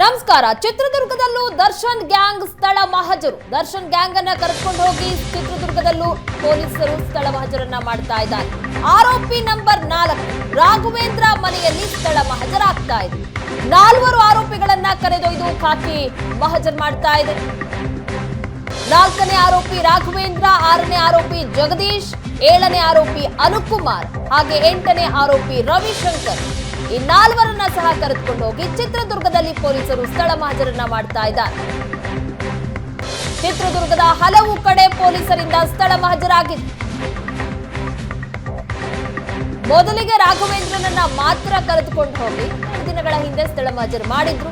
ನಮಸ್ಕಾರ. ಚಿತ್ರದುರ್ಗದಲ್ಲೂ ದರ್ಶನ್ ಗ್ಯಾಂಗ್ ಸ್ಥಳ ಮಹಜರು. ದರ್ಶನ್ ಗ್ಯಾಂಗ್ ಅನ್ನ ಕರೆದುಕೊಂಡು ಹೋಗಿ ಚಿತ್ರದುರ್ಗದಲ್ಲೂ ಪೊಲೀಸರು ಸ್ಥಳ ಮಹಜರನ್ನ ಮಾಡ್ತಾ ಇದ್ದಾರೆ. ಆರೋಪಿ ನಂಬರ್ ನಾಲ್ಕು, ರಾಘವೇಂದ್ರ ಮನೆಯಲ್ಲಿ ಸ್ಥಳ ಮಹಜರಾಗ್ತಾ ಇದೆ. ನಾಲ್ವರು ಆರೋಪಿಗಳನ್ನ ಕರೆದೊಯ್ದು ಖಾಕಿ ಮಹಜರ್ ಮಾಡ್ತಾ ಇದೆ. ನಾಲ್ಕನೇ ಆರೋಪಿ ರಾಘವೇಂದ್ರ, ಆರನೇ ಆರೋಪಿ ಜಗದೀಶ್, ಏಳನೇ ಆರೋಪಿ ಅನುಕುಮಾರ್, ಹಾಗೆ ಎಂಟನೇ ಆರೋಪಿ ರವಿಶಂಕರ್. ಈ ನಾಲ್ವರನ್ನ ಸಹ ಕರೆದುಕೊಂಡು ಹೋಗಿ ಚಿತ್ರದುರ್ಗದಲ್ಲಿ ಪೊಲೀಸರು ಸ್ಥಳ ಮಹಜರನ್ನ ಮಾಡ್ತಾ ಇದ್ದಾರೆ. ಚಿತ್ರದುರ್ಗದ ಹಲವು ಕಡೆ ಪೊಲೀಸರಿಂದ ಸ್ಥಳ ಮಹಜರಾಗಿದೆ ಮೊದಲಿಗೆ ರಾಘವೇಂದ್ರನನ್ನ ಮಾತ್ರ ಕರೆದುಕೊಂಡು ಹೋಗಿ ದಿನಗಳ ಹಿಂದೆ ಸ್ಥಳ ಮಹಜರು ಮಾಡಿದ್ರು.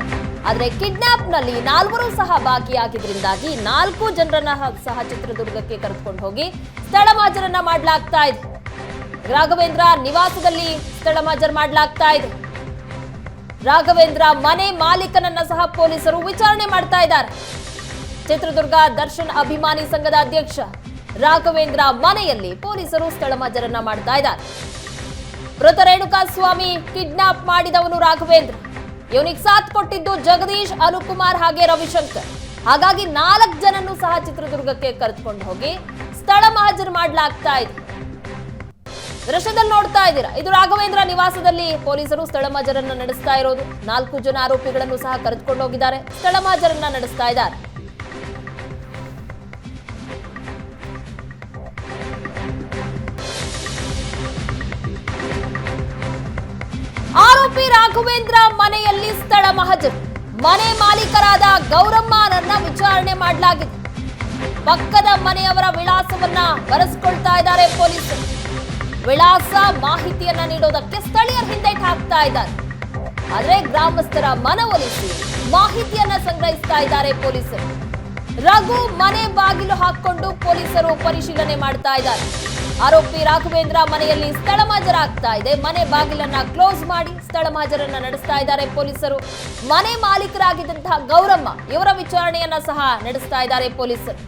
ಆದ್ರೆ ಕಿಡ್ನಾಪ್ನಲ್ಲಿ ನಾಲ್ವರು ಸಹ ಭಾಗಿಯಾಗಿದ್ರಿಂದಾಗಿ ನಾಲ್ಕು ಜನರನ್ನ ಸಹ ಚಿತ್ರದುರ್ಗಕ್ಕೆ ಕರೆದುಕೊಂಡು ಹೋಗಿ ಸ್ಥಳ ಮಹಜರನ್ನ ಮಾಡಲಾಗ್ತಾ ಇದೆ ರಾಘವೇಂದ್ರ ನಿವಾಸದಲ್ಲಿ ಸ್ಥಳ ಮಾಜರ್ ಮಾಡಲಾಗ್ತಾ ಇದೆ. ರಾಘವೇಂದ್ರ ಮನೆ ಮಾಲೀಕನನ್ನ ಸಹ ಪೊಲೀಸರು ವಿಚಾರಣೆ ಮಾಡ್ತಾ ಇದ್ದಾರೆ. ಚಿತ್ರದುರ್ಗ ದರ್ಶನ್ ಅಭಿಮಾನಿ ಸಂಘದ ಅಧ್ಯಕ್ಷ ರಾಘವೇಂದ್ರ ಮನೆಯಲ್ಲಿ ಪೊಲೀಸರು ಸ್ಥಳ ಮಾಜರನ್ನ ಮಾಡ್ತಾ ಇದ್ದಾರೆ. ಮೃತ ರೇಣುಕಾ ಸ್ವಾಮಿ ಕಿಡ್ನಾಪ್ ಮಾಡಿದವನು ರಾಘವೇಂದ್ರ. ಇವನಿಗೆ ಸಾಥ್ ಕೊಟ್ಟಿದ್ದು ಜಗದೀಶ್, ಅನುಕುಮಾರ್ ಹಾಗೆ ರವಿಶಂಕರ್. ಹಾಗಾಗಿ ನಾಲ್ಕು ಜನನ್ನು ಸಹ ಚಿತ್ರದುರ್ಗಕ್ಕೆ ಕರೆದುಕೊಂಡು ಹೋಗಿ ಸ್ಥಳ ಮಹಜರು ಮಾಡಲಾಗ್ತಾ ಇದೆ. ದೃಶ್ಯದಲ್ಲಿ ನೋಡ್ತಾ ಇದ್ದೀರಾ? ಇದು ರಾಘವೇಂದ್ರ ನಿವಾಸದಲ್ಲಿ ಪೊಲೀಸರು ಸ್ಥಳ ಮಹಜರನ್ನ ನಡೆಸ್ತಾ ಇರೋದು. ನಾಲ್ಕು ಜನ ಆರೋಪಿಗಳನ್ನು ಸಹ ಕರೆದುಕೊಂಡು ಹೋಗಿದ್ದಾರೆ. ಸ್ಥಳ ಮಹಜರನ್ನ ನಡೆಸ್ತಾ ಇದ್ದಾರೆ. ಆರೋಪಿ ರಾಘವೇಂದ್ರ ಮನೆಯಲ್ಲಿ ಸ್ಥಳ ಮಹಜರು. ಮನೆ ಮಾಲೀಕರಾದ ಗೌರಮ್ಮನನ್ನ ವಿಚಾರಣೆ ಮಾಡಲಾಗಿದೆ. ಪಕ್ಕದ ಮನೆಯವರ ವಿಳಾಸವನ್ನ ಬರೆಸ್ಕೊಳ್ತಾ ವಿಳಾಸ ಮಾಹಿತಿಯನ್ನ ನೀಡೋದಕ್ಕೆ ಸ್ಥಳೀಯರ ಹಿಂದೆ ಹಾಕ್ತಾ ಇದ್ದಾರೆ. ಆದ್ರೆ ಗ್ರಾಮಸ್ಥರ ಮನವೊಲಿಸಿ ಮಾಹಿತಿಯನ್ನ ಸಂಗ್ರಹಿಸ್ತಾ ಇದ್ದಾರೆ ಪೊಲೀಸರು. ರಘು ಮನೆ ಬಾಗಿಲು ಹಾಕೊಂಡು ಪೊಲೀಸರು ಪರಿಶೀಲನೆ ಮಾಡ್ತಾ ಇದ್ದಾರೆ. ಆರೋಪಿ ರಾಘವೇಂದ್ರ ಮನೆಯಲ್ಲಿ ಸ್ಥಳ ಮಾಜರಾಗ್ತಾ ಇದೆ. ಮನೆ ಬಾಗಿಲನ್ನ ಕ್ಲೋಸ್ ಮಾಡಿ ಸ್ಥಳ ಮಾಜರನ್ನ ನಡೆಸ್ತಾ ಇದ್ದಾರೆ ಪೊಲೀಸರು. ಮನೆ ಮಾಲೀಕರಾಗಿದ್ದಂತಹ ಗೌರಮ್ಮ ಇವರ ವಿಚಾರಣೆಯನ್ನ ಸಹ ನಡೆಸ್ತಾ ಇದ್ದಾರೆ ಪೊಲೀಸರು.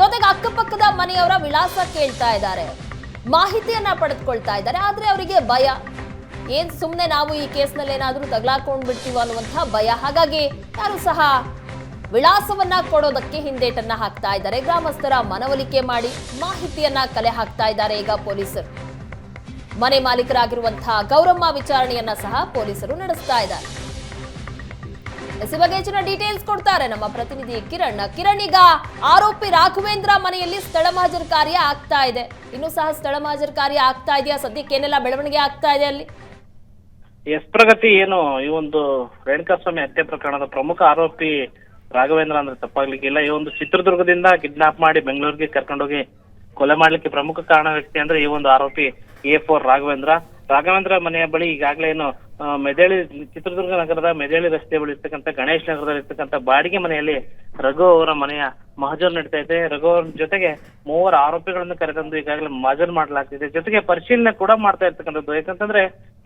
ಜೊತೆಗೆ ಅಕ್ಕಪಕ್ಕದ ಮನೆಯವರ ವಿಳಾಸ ಕೇಳ್ತಾ ಇದ್ದಾರೆ. ಮಾಹಿತಿಯನ್ನ ಪಡೆದುಕೊಳ್ತಾ ಇದ್ದಾರೆ. ಆದ್ರೆ ಅವರಿಗೆ ಭಯ. ಏನ್ ಸುಮ್ಮನೆ ನಾವು ಈ ಕೇಸ್ನಲ್ಲಿ ಏನಾದರೂ ತಗಲಾಕೊಂಡ್ ಬಿಡ್ತೀವ ಅನ್ನುವಂತಹ ಭಯ. ಹಾಗಾಗಿ ಯಾರು ಸಹ ವಿಳಾಸವನ್ನ ಕೊಡೋದಕ್ಕೆ ಹಿಂದೇಟನ್ನ ಹಾಕ್ತಾ ಇದ್ದಾರೆ. ಗ್ರಾಮಸ್ಥರ ಮನವೊಲಿಕೆ ಮಾಡಿ ಮಾಹಿತಿಯನ್ನ ಕಲೆ ಹಾಕ್ತಾ ಇದ್ದಾರೆ ಈಗ ಪೊಲೀಸರು. ಮನೆ ಮಾಲೀಕರಾಗಿರುವಂತಹ ಗೌರಮ್ಮ ವಿಚಾರಣೆಯನ್ನ ಸಹ ಪೊಲೀಸರು ನಡೆಸ್ತಾ ಇದ್ದಾರೆ. ಎಸ್ ಬಗ್ಗೆ ಹೆಚ್ಚಿನ ಡೀಟೇಲ್ಸ್ ಕೊಡ್ತಾರೆ ನಮ್ಮ ಪ್ರತಿನಿಧಿ ಕಿರಣ್. ಕಿರಣ್, ಈಗ ಆರೋಪಿ ರಾಘವೇಂದ್ರ ಮನೆಯಲ್ಲಿ ಸ್ಥಳ ಮಾಜರ್ ಕಾರ್ಯ ಆಗ್ತಾ ಇದೆ. ಇನ್ನು ಸಹ ಸ್ಥಳ ಮಾಜರ್ ಕಾರ್ಯ ಆಗ್ತಾ ಇದೆಯಾ? ಸದ್ಯಕ್ಕೆ ಏನೆಲ್ಲ ಬೆಳವಣಿಗೆ ಆಗ್ತಾ ಇದೆ ಅಲ್ಲಿ? ಎಸ್ ಪ್ರಗತಿ, ಏನು, ಈ ಒಂದು ರೇಣುಕಾಸ್ವಾಮಿ ಹತ್ಯೆ ಪ್ರಕರಣದ ಪ್ರಮುಖ ಆರೋಪಿ ರಾಘವೇಂದ್ರ ಅಂದ್ರೆ ತಪ್ಪಾಗ್ಲಿಕ್ಕಿಲ್ಲ ಈ ಒಂದು ಚಿತ್ರದುರ್ಗದಿಂದ ಕಿಡ್ನಾಪ್ ಮಾಡಿ ಬೆಂಗಳೂರಿಗೆ ಕರ್ಕೊಂಡೋಗಿ ಕೊಲೆ ಮಾಡ್ಲಿಕ್ಕೆ ಪ್ರಮುಖ ಕಾರಣ ವ್ಯಕ್ತಿ ಅಂದ್ರೆ ಈ ಒಂದು ಆರೋಪಿ ಎ ಫೋರ್ ರಾಘವೇಂದ್ರ. ರಾಘವೇಂದ್ರ ಮನೆಯ ಬಳಿ ಈಗಾಗಲೇ ಏನು ಮೆದೇಳಿ ಚಿತ್ರದುರ್ಗ ನಗರದ ಮೆದೇಳಿ ರಸ್ತೆ ಬಳಿ ಇರ್ತಕ್ಕಂಥ ಗಣೇಶ್ ನಗರದಲ್ಲಿ ಇರ್ತಕ್ಕಂಥ ಬಾಡಿಗೆ ಮನೆಯಲ್ಲಿ ರಘು ಅವರ ಮನೆಯ ಮಹಜರ್ ನಡೀತಾ ಇದೆ. ರಘು ಅವರ ಜೊತೆಗೆ ಮೂವರು ಆರೋಪಿಗಳನ್ನು ಕರೆತಂದು ಈಗಾಗಲೇ ಮಹಜರ್ ಮಾಡಲಾಗ್ತಿದೆ. ಜೊತೆಗೆ ಪರಿಶೀಲನೆ ಕೂಡ ಮಾಡ್ತಾ ಇರ್ತಕ್ಕಂಥದ್ದು. ಯಾಕಂತಂದ್ರೆ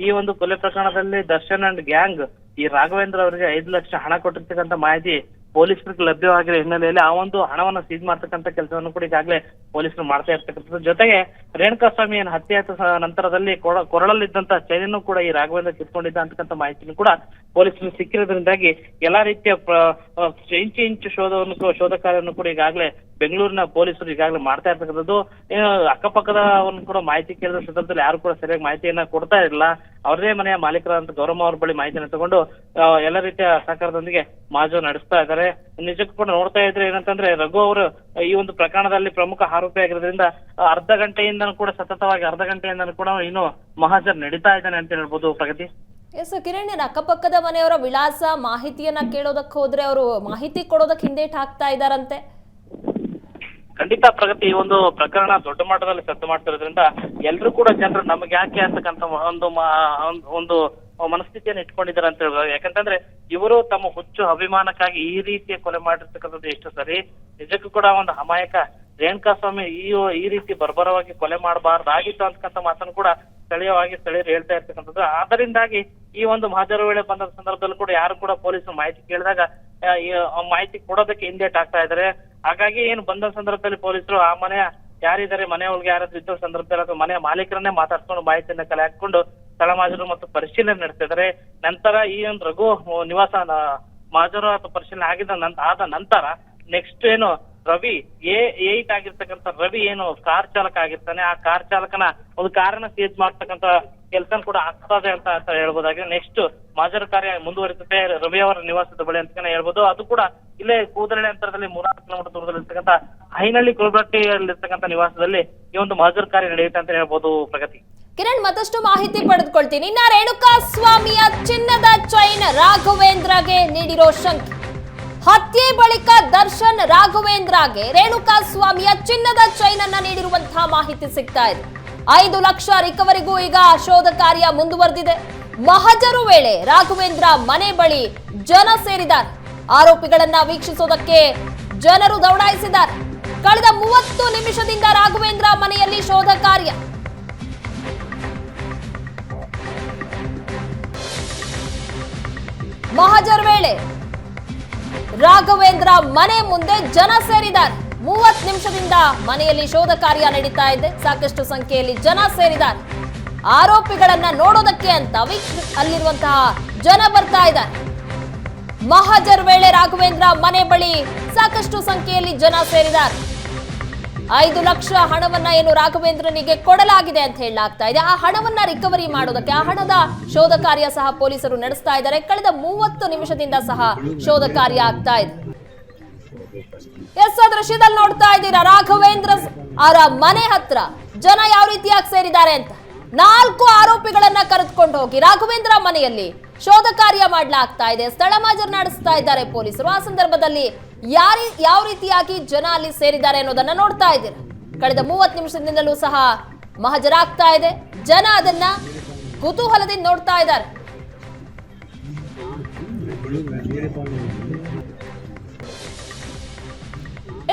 ಈ ಒಂದು ಕೊಲೆ ಪ್ರಕರಣದಲ್ಲಿ ದರ್ಶನ್ ಅಂಡ್ ಗ್ಯಾಂಗ್ ಈ ರಾಘವೇಂದ್ರ ಅವರಿಗೆ ಐದು ಲಕ್ಷ ಹಣ ಕೊಟ್ಟಿರ್ತಕ್ಕಂಥ ಮಾಹಿತಿ ಪೊಲೀಸರಿಗೆ ಲಭ್ಯವಾಗಿರೋ ಹಿನ್ನೆಲೆಯಲ್ಲಿ ಆ ಒಂದು ಹಣವನ್ನ ಸೀಜ್ ಮಾಡ್ತಕ್ಕಂಥ ಕೆಲಸವನ್ನು ಕೂಡ ಈಗಾಗಲೇ ಪೊಲೀಸರು ಮಾಡ್ತಾ ಇರ್ತಕ್ಕಂಥದ್ದು. ಜೊತೆಗೆ ರೇಣುಕಾಸ್ವಾಮಿ ಏನು ಹತ್ಯೆ ಆದ ನಂತರದಲ್ಲಿ ಕೊರಳಲ್ಲಿದ್ದಂತ ಚೈನನ್ನು ಕೂಡ ಈ ರಾಘವೇಂದ್ರ ಕಿತ್ಕೊಂಡಿದ್ದ ಅಂತಕ್ಕಂಥ ಮಾಹಿತಿನೂ ಕೂಡ ಪೊಲೀಸರು ಸಿಕ್ಕಿರೋದ್ರಿಂದಾಗಿ ಎಲ್ಲಾ ರೀತಿಯ ಇಂಚು ಇಂಚು ಶೋಧವನ್ನು ಶೋಧ ಕಾರ್ಯವನ್ನು ಕೂಡ ಈಗಾಗಲೇ ಬೆಂಗಳೂರಿನ ಪೊಲೀಸರು ಈಗಾಗಲೇ ಮಾಡ್ತಾ ಇರ್ತಕ್ಕಂಥದ್ದು. ಅಕ್ಕಪಕ್ಕದ ಕೂಡ ಮಾಹಿತಿ ಕೇಳಿದ ಸಂದರ್ಭದಲ್ಲಿ ಯಾರು ಕೂಡ ಸರಿಯಾಗಿ ಮಾಹಿತಿಯನ್ನ ಕೊಡ್ತಾ ಇರಲಿಲ್ಲ. ಅವರದೇ ಮನೆಯ ಮಾಲೀಕರಾದಂತ ಗೌರವ ಅವ್ರ ಬಳಿ ಮಾಹಿತಿಯನ್ನು ತಗೊಂಡು ಎಲ್ಲ ರೀತಿಯ ಸಹಕಾರದೊಂದಿಗೆ ಮಾಜು ನಡೆಸ್ತಾ ಇದ್ದಾರೆ. ನಿಜಕ್ಕೂ ಕೂಡ ನೋಡ್ತಾ ಇದ್ರೆ ಏನಂತಂದ್ರೆ ರಘು ಅವರು ಈ ಒಂದು ಪ್ರಕರಣದಲ್ಲಿ ಪ್ರಮುಖ ಆರೋಪಿ ಆಗಿರೋದ್ರಿಂದ ಅರ್ಧ ಗಂಟೆಯಿಂದನೂ ಕೂಡ ಸತತವಾಗಿ ಅರ್ಧ ಗಂಟೆಯಿಂದನೂ ಕೂಡ ಇನ್ನು ಮಹಾಜರ್ ನಡೀತಾ ಇದ್ದಾನೆ ಅಂತ ಹೇಳ್ಬೋದು ಪ್ರಗತಿ. ಎಸ್ ಕಿರಣ್ ಅಕ್ಕಪಕ್ಕದ ಮನೆಯವರ ವಿಳಾಸ, ಮಾಹಿತಿಯನ್ನ ಕೇಳೋದಕ್ಕೆ ಹೋದ್ರೆ ಅವರು ಮಾಹಿತಿ ಕೊಡೋದಕ್ಕೆ ಹಿಂದೇಟ್ ಹಾಕ್ತಾ ಇದಾರಂತೆ. ಖಂಡಿತ ಪ್ರಗತಿ, ಈ ಒಂದು ಪ್ರಕರಣ ದೊಡ್ಡ ಮಟ್ಟದಲ್ಲಿ ಸದ್ದು ಮಾಡ್ತಿರೋದ್ರಿಂದ ಎಲ್ಲರೂ ಕೂಡ ಜನರು ನಮಗೆ ಯಾಕೆ ಅಂತಕ್ಕಂಥ ಒಂದು ಒಂದು- ಮನಸ್ಥಿತಿಯನ್ನು ಇಟ್ಕೊಂಡಿದ್ದಾರೆ ಅಂತ ಹೇಳ್ಬೋದು. ಯಾಕಂತಂದ್ರೆ ಇವರು ತಮ್ಮ ಹುಚ್ಚು ಅಭಿಮಾನಕ್ಕಾಗಿ ಈ ರೀತಿಯ ಕೊಲೆ ಮಾಡಿರ್ತಕ್ಕಂಥದ್ದು ಎಷ್ಟು ಸರಿ? ನಿಜಕ್ಕೂ ಕೂಡ ಒಂದು ಅಮಾಯಕ ರೇಣುಕಾಸ್ವಾಮಿ ಈ ಈ ರೀತಿ ಬರ್ಬರವಾಗಿ ಕೊಲೆ ಮಾಡಬಾರ್ದಾಗಿತ್ತು ಅಂತಕ್ಕಂಥ ಮಾತನ್ನು ಕೂಡ ಸ್ಥಳೀಯವಾಗಿ ಸ್ಥಳೀಯರು ಹೇಳ್ತಾ ಇರ್ತಕ್ಕಂಥದ್ದು. ಆದ್ದರಿಂದಾಗಿ ಈ ಒಂದು ಮಹಾಜರು ವೇಳೆ ಬಂದ ಸಂದರ್ಭದಲ್ಲಿ ಕೂಡ ಯಾರು ಕೂಡ ಪೊಲೀಸರು ಮಾಹಿತಿ ಕೇಳಿದಾಗ ಮಾಹಿತಿ ಕೊಡೋದಕ್ಕೆ ಹಿಂದೇಟ್ ಆಗ್ತಾ ಇದ್ದಾರೆ. ಹಾಗಾಗಿ ಏನು ಬಂದ ಸಂದರ್ಭದಲ್ಲಿ ಪೊಲೀಸರು ಆ ಮನೆಯ ಯಾರಿದ್ದಾರೆ, ಮನೆ ಒಳಗೆ ಯಾರಾದ್ರೂ ಇದ್ದ ಸಂದರ್ಭದಲ್ಲಿ ಅಥವಾ ಮನೆ ಮಾಲೀಕರನ್ನೇ ಮಾತಾಡ್ಕೊಂಡು ಮಾಹಿತಿಯನ್ನ ಕಲೆ ಹಾಕೊಂಡು ಸ್ಥಳ ಮಾಜರು ಮತ್ತು ಪರಿಶೀಲನೆ ನಡೆಸಿದ್ದಾರೆ ನಂತರ ಈ ಒಂದು ರಘು ನಿವಾಸ ಮಾಜರು ಅಥವಾ ಪರಿಶೀಲನೆ ಆಗಿದ ಆದ ನಂತರ ನೆಕ್ಸ್ಟ್ ಏನು ರವಿ, ಎ ಏಟ್ ಆಗಿರ್ತಕ್ಕಂಥ ರವಿ ಏನು ಕಾರ್ ಚಾಲಕ ಆಗಿರ್ತಾನೆ, ಆ ಕಾರ್ ಚಾಲಕನ ಒಂದು ಕಾರನ್ನ ಸೀಜ್ ಮಾಡ್ತಕ್ಕಂಥ ಕೆಲಸ ಕೂಡ ಆಗ್ತದೆ ಅಂತ ಅಂತ ಹೇಳ್ಬೋದಾಗಿದೆ ನೆಕ್ಸ್ಟ್ ಮಾಜರ್ ಕಾರ್ಯ ಮುಂದುವರಿಸುತ್ತೆ. ರವಿ ಅವರ ನಿವಾಸದ ಬಳಿ ಅಂತಾನೆ ಹೇಳ್ಬೋದು. ಅದು ಕೂಡ ಇಲ್ಲೇ ಕೂದರಳ್ಳಿ ಅಂತರದಲ್ಲಿ ಮೂರಾರು ಕಿಲೋಮೀಟರ್ ದೂರದಲ್ಲಿ ಇರ್ತಕ್ಕಂಥ ಹೈನಳ್ಳಿ ಕುರುಬಟ್ಟಿಯಲ್ಲಿರ್ತಕ್ಕಂಥ ನಿವಾಸದಲ್ಲಿ ಈ ಒಂದು ಮಾಜರ್ ಕಾರ್ಯ ನಡೆಯುತ್ತೆ ಅಂತ ಹೇಳ್ಬೋದು ಪ್ರಗತಿ. ಕಿರಣ್, ಮತ್ತಷ್ಟು ಮಾಹಿತಿ ಪಡೆದುಕೊಳ್ತೀನಿ. ಇನ್ನ ರೇಣುಕಾ ಸ್ವಾಮಿಯ ಚಿನ್ನದ ಚೈನ್ ರಾಘವೇಂದ್ರಗೆ ನೀಡಿರೋ ಶಂಕೆ. ಹತ್ಯೆ ಬಳಿಕ ದರ್ಶನ್ ರಾಘವೇಂದ್ರಗೆ ರೇಣುಕಾ ಸ್ವಾಮಿಯ ಚಿನ್ನದ ಚೈನ್ ಅನ್ನ ನೀಡಿರುವಂತಹ ಮಾಹಿತಿ ಸಿಗ್ತಾ ಇದೆ. ಐದು ಲಕ್ಷ ರಿಕವರಿಗೂ ಈಗ ಶೋಧ ಕಾರ್ಯ ಮುಂದುವರೆದಿದೆ. ಮಹಜರು ವೇಳೆ ರಾಘವೇಂದ್ರ ಮನೆ ಬಳಿ ಜನ ಸೇರಿದ್ದಾರೆ. ಆರೋಪಿಗಳನ್ನ ವೀಕ್ಷಿಸೋದಕ್ಕೆ ಜನರು ದೌಡಾಯಿಸಿದ್ದಾರೆ. ಕಳೆದ ಮೂವತ್ತು ನಿಮಿಷದಿಂದ ರಾಘವೇಂದ್ರ ಮನೆಯಲ್ಲಿ ಶೋಧ ಕಾರ್ಯ. ಮಹಜರ್ ವೇಳೆ ರಾಘವೇಂದ್ರ ಮನೆ ಮುಂದೆ ಜನ ಸೇರಿದ್ದಾರೆ. ಮೂವತ್ತು ನಿಮಿಷದಿಂದ ಮನೆಯಲ್ಲಿ ಶೋಧ ಕಾರ್ಯ ನಡೀತಾ ಇದೆ. ಸಾಕಷ್ಟು ಸಂಖ್ಯೆಯಲ್ಲಿ ಜನ ಸೇರಿದ್ದಾರೆ. ಆರೋಪಿಗಳನ್ನ ನೋಡೋದಕ್ಕೆ ಅಂತ ಅಲ್ಲಿರುವಂತಹ ಜನ ಬರ್ತಾ ಇದ್ದಾರೆ. ಮಹಾಜರ್ ವೇಳೆ ರಾಘವೇಂದ್ರ ಮನೆ ಬಳಿ ಸಾಕಷ್ಟು ಸಂಖ್ಯೆಯಲ್ಲಿ ಜನ ಸೇರಿದ್ದಾರೆ. ಐದು ಲಕ್ಷ ಹಣವನ್ನ ಏನು ರಾಘವೇಂದ್ರನಿಗೆ ಕೊಡಲಾಗಿದೆ ಅಂತ ಹೇಳಲಾಗ್ತಾ ಇದೆ. ಆ ಹಣವನ್ನ ರಿಕವರಿ ಮಾಡೋದಕ್ಕೆ, ಆ ಹಣದ ಶೋಧ ಕಾರ್ಯ ಸಹ ಪೊಲೀಸರು ನಡೆಸ್ತಾ ಇದ್ದಾರೆ. ಕಳೆದ ಮೂವತ್ತು ನಿಮಿಷದಿಂದ ಸಹ ಶೋಧ ಕಾರ್ಯ ಆಗ್ತಾ ಇದೆ. ಎಸ್ ದೃಶ್ಯದಲ್ಲಿ ನೋಡ್ತಾ ಇದ್ದೀರಾ? ರಾಘವೇಂದ್ರ ಅವರ ಮನೆ ಹತ್ರ ಜನ ಯಾವ ರೀತಿಯಾಗಿ ಸೇರಿದ್ದಾರೆ ಅಂತ? ನಾಲ್ಕು ಆರೋಪಿಗಳನ್ನ ಕರೆದುಕೊಂಡು ಹೋಗಿ ರಾಘವೇಂದ್ರ ಮನೆಯಲ್ಲಿ ಶೋಧ ಕಾರ್ಯ ಮಾಡಲಾಗ್ತಾ ಇದೆ. ಸ್ಥಳ ಮಾಜರ್ ನಡೆಸ್ತಾ ಇದ್ದಾರೆ ಪೊಲೀಸರು. ಆ ಸಂದರ್ಭದಲ್ಲಿ ಯಾರಿ ಯಾವ ರೀತಿಯಾಗಿ ಜನ ಅಲ್ಲಿ ಸೇರಿದ್ದಾರೆ ಅನ್ನೋದನ್ನ ನೋಡ್ತಾ ಇದ್ದೀರಾ? ಕಳೆದ ಮೂವತ್ತು ನಿಮಿಷದಿಂದಲೂ ಸಹ ಮಹಜರಾಗ್ತಾ ಇದೆ. ಜನ ಅದನ್ನ ಕುತೂಹಲದಿಂದ ನೋಡ್ತಾ ಇದ್ದಾರೆ.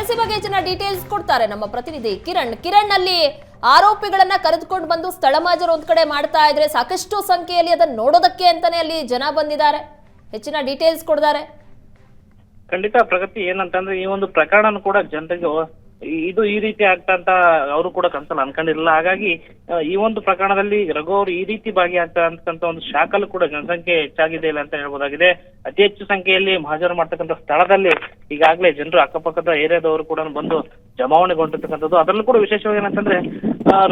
ಎಸ್ ಬಗ್ಗೆ ಹೆಚ್ಚಿನ ಡೀಟೇಲ್ಸ್ ಕೊಡ್ತಾರೆ ನಮ್ಮ ಪ್ರತಿನಿಧಿ ಕಿರಣ್. ಕಿರಣ್ ಅಲ್ಲಿ ಆರೋಪಿಗಳನ್ನ ಕರೆದುಕೊಂಡು ಬಂದು ಸ್ಥಳ ಮಾಜರು ಒಂದ್ ಕಡೆ ಮಾಡ್ತಾ ಇದ್ರೆ ಸಾಕಷ್ಟು ಸಂಖ್ಯೆಯಲ್ಲಿ ಅದನ್ನ ನೋಡೋದಕ್ಕೆ ಅಂತಾನೆ ಅಲ್ಲಿ ಜನ ಬಂದಿದ್ದಾರೆ. ಹೆಚ್ಚಿನ ಡೀಟೇಲ್ಸ್ ಕೊಡ್ತಾರೆ. ಖಂಡಿತ ಪ್ರಗತಿ ಏನಂತಂದ್ರೆ ಈ ಒಂದು ಪ್ರಕರಣ ಕೂಡ ಜನರಿಗೆ ಇದು ಈ ರೀತಿ ಆಗ್ತಾ ಅಂತ ಅವರು ಕೂಡ ಕನ್ಸಲ್ ಅನ್ಕೊಂಡಿರಲಿಲ್ಲ. ಹಾಗಾಗಿ ಈ ಒಂದು ಪ್ರಕರಣದಲ್ಲಿ ರಘು ಅವರು ಈ ರೀತಿ ಭಾಗಿಯಾಗ್ತಾ ಅಂತಕ್ಕಂಥ ಒಂದು ಶಾಖಲ್ಲೂ ಕೂಡ ಜನಸಂಖ್ಯೆ ಹೆಚ್ಚಾಗಿದೆ ಇಲ್ಲ ಅಂತ ಹೇಳ್ಬೋದಾಗಿದೆ. ಅತಿ ಹೆಚ್ಚು ಸಂಖ್ಯೆಯಲ್ಲಿ ಮಹಾಜರು ಮಾಡ್ತಕ್ಕಂತ ಸ್ಥಳದಲ್ಲಿ ಈಗಾಗಲೇ ಜನರು ಅಕ್ಕಪಕ್ಕದ ಏರಿಯಾದವರು ಕೂಡ ಬಂದು ಜಮಾವಣೆಗೊಂಡಿರ್ತಕ್ಕಂಥದ್ದು ಅದರಲ್ಲೂ ಕೂಡ ವಿಶೇಷವಾಗಿ ಏನಂತಂದ್ರೆ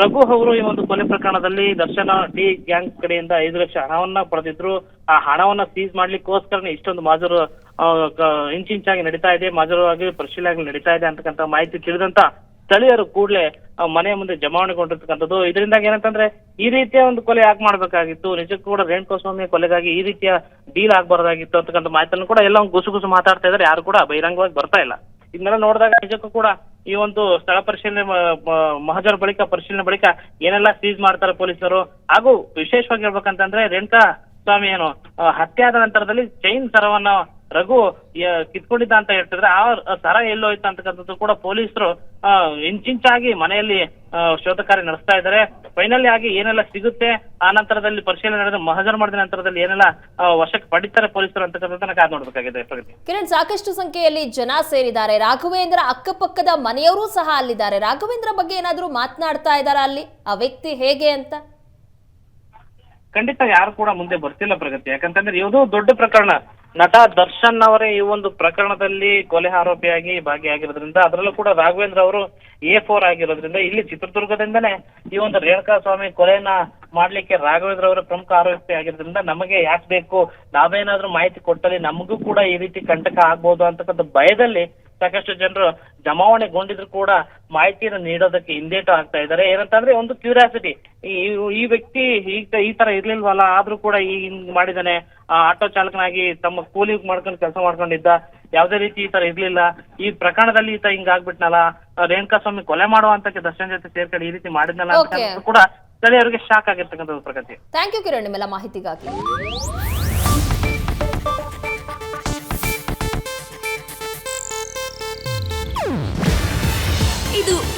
ರಘು ಅವರು ಈ ಒಂದು ಕೊಲೆ ಪ್ರಕರಣದಲ್ಲಿ ದರ್ಶನ ಟಿ ಗ್ಯಾಂಗ್ ಕಡೆಯಿಂದ ಐದು ಲಕ್ಷ ಹಣವನ್ನ ಪಡೆದಿದ್ರು. ಆ ಹಣವನ್ನ ಸೀಸ್ ಮಾಡ್ಲಿಕ್ಕೋಸ್ಕರನೇ ಇಷ್ಟೊಂದು ಮಾಜರು ಇಂಚಿಂಚಾಗಿ ನಡೀತಾ ಇದೆ, ಮಾಜರವಾಗಿ ಪರಿಶೀಲನೆ ನಡೀತಾ ಇದೆ ಅಂತಕ್ಕಂಥ ಮಾಹಿತಿ ತಿಳಿದಂತ ಸ್ಥಳೀಯರು ಕೂಡಲೇ ಮನೆ ಮುಂದೆ ಜಮಾವಣೆಗೊಂಡಿರ್ತಕ್ಕಂಥದ್ದು ಇದರಿಂದಾಗಿ ಏನಂತಂದ್ರೆ, ಈ ರೀತಿಯ ಒಂದು ಕೊಲೆ ಯಾಕೆ ಮಾಡಬೇಕಾಗಿತ್ತು? ನಿಜಕ್ಕೂ ಕೂಡ ರೇಣುಕಾಸ್ವಾಮಿ ಕೊಲೆಗಾಗಿ ಈ ರೀತಿಯ ಡೀಲ್ ಆಗ್ಬಾರ್ದಾಗಿತ್ತು ಅಂತಕ್ಕಂಥ ಮಾಹಿತಿಯನ್ನು ಕೂಡ ಎಲ್ಲ ಗುಸು ಗುಸು ಮಾತಾಡ್ತಾ ಇದ್ದಾರೆ. ಯಾರು ಕೂಡ ಬಹಿರಂಗವಾಗಿ ಬರ್ತಾ ಇಲ್ಲ. ಇದನ್ನೆಲ್ಲ ನೋಡಿದಾಗ ನಿಜಕ್ಕೂ ಕೂಡ ಈ ಒಂದು ಸ್ಥಳ ಪರಿಶೀಲನೆ ಮಹಜರ್ ಬಳಿಕ, ಪರಿಶೀಲನೆ ಬಳಿಕ ಏನೆಲ್ಲ ಸೀಸ್ ಮಾಡ್ತಾರೆ ಪೊಲೀಸರು. ಹಾಗೂ ವಿಶೇಷವಾಗಿ ಹೇಳ್ಬೇಕಂತಂದ್ರೆ ರೇಣುಕಾ ಸ್ವಾಮಿ ಏನು ಹತ್ಯೆ ಆದ ನಂತರದಲ್ಲಿ ಚೈನ್ ಸರವನ್ನ ರಘು ಕಿತ್ಕೊಂಡಿದ್ದ ಅಂತ ಹೇಳ್ತಿದ್ರೆ ಆ ಸರ ಎಲ್ಲೋಯ್ತು ಅಂತಕ್ಕಂಥದ್ದು ಕೂಡ ಪೊಲೀಸರು ಇಂಚಿಂಚಾಗಿ ಮನೆಯಲ್ಲಿ ಶೋಧ ಕಾರ್ಯ ನಡೆಸ್ತಾ ಇದ್ದಾರೆ. ಫೈನಲಿ ಆಗಿ ಏನೆಲ್ಲ ಸಿಗುತ್ತೆ ಆ ನಂತರದಲ್ಲಿ ಪರಿಶೀಲನೆ ನಡೆದ ಮಹಜರ್ ಮಾಡಿದ ನಂತರದಲ್ಲಿ ಏನೆಲ್ಲ ವಶಕ್ಕೆ ಪಡಿತಾರೆ ಪೊಲೀಸರು ಅಂತಕ್ಕಂಥದ್ದನ್ನ ಕಾದು ನೋಡ್ಬೇಕಾಗಿದೆ ಪ್ರಗತಿ. ಕಿರಣ್ ಸಾಕಷ್ಟು ಸಂಖ್ಯೆಯಲ್ಲಿ ಜನ ಸೇರಿದ್ದಾರೆ. ರಾಘವೇಂದ್ರ ಅಕ್ಕಪಕ್ಕದ ಮನೆಯವರು ಸಹ ಅಲ್ಲಿದ್ದಾರೆ. ರಾಘವೇಂದ್ರ ಬಗ್ಗೆ ಏನಾದ್ರೂ ಮಾತನಾಡ್ತಾ ಇದ್ದಾರಾ ಅಲ್ಲಿ? ಆ ವ್ಯಕ್ತಿ ಹೇಗೆ ಅಂತ? ಖಂಡಿತ ಯಾರು ಕೂಡ ಮುಂದೆ ಬರ್ತಿಲ್ಲ ಪ್ರಗತಿ. ಯಾಕಂತಂದ್ರೆ ಇದು ದೊಡ್ಡ ಪ್ರಕರಣ. ನಟ ದರ್ಶನ್ ಅವರೇ ಈ ಒಂದು ಪ್ರಕರಣದಲ್ಲಿ ಕೊಲೆ ಆರೋಪಿಯಾಗಿ ಭಾಗಿಯಾಗಿರೋದ್ರಿಂದ, ಅದರಲ್ಲೂ ಕೂಡ ರಾಘವೇಂದ್ರ ಅವರು ಎ ಫೋರ್ ಆಗಿರೋದ್ರಿಂದ, ಇಲ್ಲಿ ಚಿತ್ರದುರ್ಗದಿಂದನೇ ಈ ಒಂದು ರೇಣುಕಾ ಸ್ವಾಮಿ ಕೊಲೆಯನ್ನ ಮಾಡ್ಲಿಕ್ಕೆ ರಾಘವೇಂದ್ರ ಅವರ ಪ್ರಮುಖ ಆರೋಪಿ ಆಗಿರೋದ್ರಿಂದ ನಮಗೆ ಯಾಕೆ ಬೇಕು? ನಾವೇನಾದ್ರೂ ಮಾಹಿತಿ ಕೊಟ್ಟಲ್ಲಿ ನಮಗೂ ಕೂಡ ಈ ರೀತಿ ಕಂಟಕ ಆಗ್ಬೋದು ಅಂತಕ್ಕಂಥ ಭಯದಲ್ಲಿ ಸಾಕಷ್ಟು ಜನರು ಜಮಾವಣೆಗೊಂಡಿದ್ರು ಕೂಡ ಮಾಹಿತಿಯನ್ನು ನೀಡೋದಕ್ಕೆ ಹಿಂದೇಟು ಆಗ್ತಾ ಇದ್ದಾರೆ. ಏನಂತಂದ್ರೆ ಒಂದು ಕ್ಯೂರಿಯಾಸಿಟಿ. ಈ ಈ ವ್ಯಕ್ತಿ ಈ ಈ ತರ ಇರ್ಲಿಲ್ವಲ್ಲ ಆದ್ರೂ ಕೂಡ ಈ ಹಿಂಗ್ ಮಾಡಿದಾನೆ. ಆ, ಆಟೋ ಚಾಲಕನಾಗಿ ತಮ್ಮ ಕೂಲಿ ಮಾಡ್ಕೊಂಡು ಕೆಲಸ ಮಾಡ್ಕೊಂಡಿದ್ದ. ಯಾವ್ದೇ ರೀತಿ ಈ ತರ ಇರ್ಲಿಲ್ಲ. ಈ ಪ್ರಕರಣದಲ್ಲಿ ಈತ ಹಿಂಗ್ ಆಗ್ಬಿಟ್ನಲ್ಲ. ರೇಣುಕಾ ಸ್ವಾಮಿ ಕೊಲೆ ಮಾಡುವಂತಕ್ಕೆ ದರ್ಶನ್ ಜೊತೆ ಸೇರ್ಕೊಂಡು ಈ ರೀತಿ ಮಾಡಿದ್ನಲ್ಲ ಅಂತ ಕೂಡ ಸ್ಥಳೀಯರಿಗೆ ಶಾಕ್ ಆಗಿರ್ತಕ್ಕಂಥದ್ದು ಪ್ರಗತಿ. ಥ್ಯಾಂಕ್ ಯು ಕಿರಣ್ ನಿಮ್ಮೆಲ್ಲ ಮಾಹಿತಿಗಾಗಿ.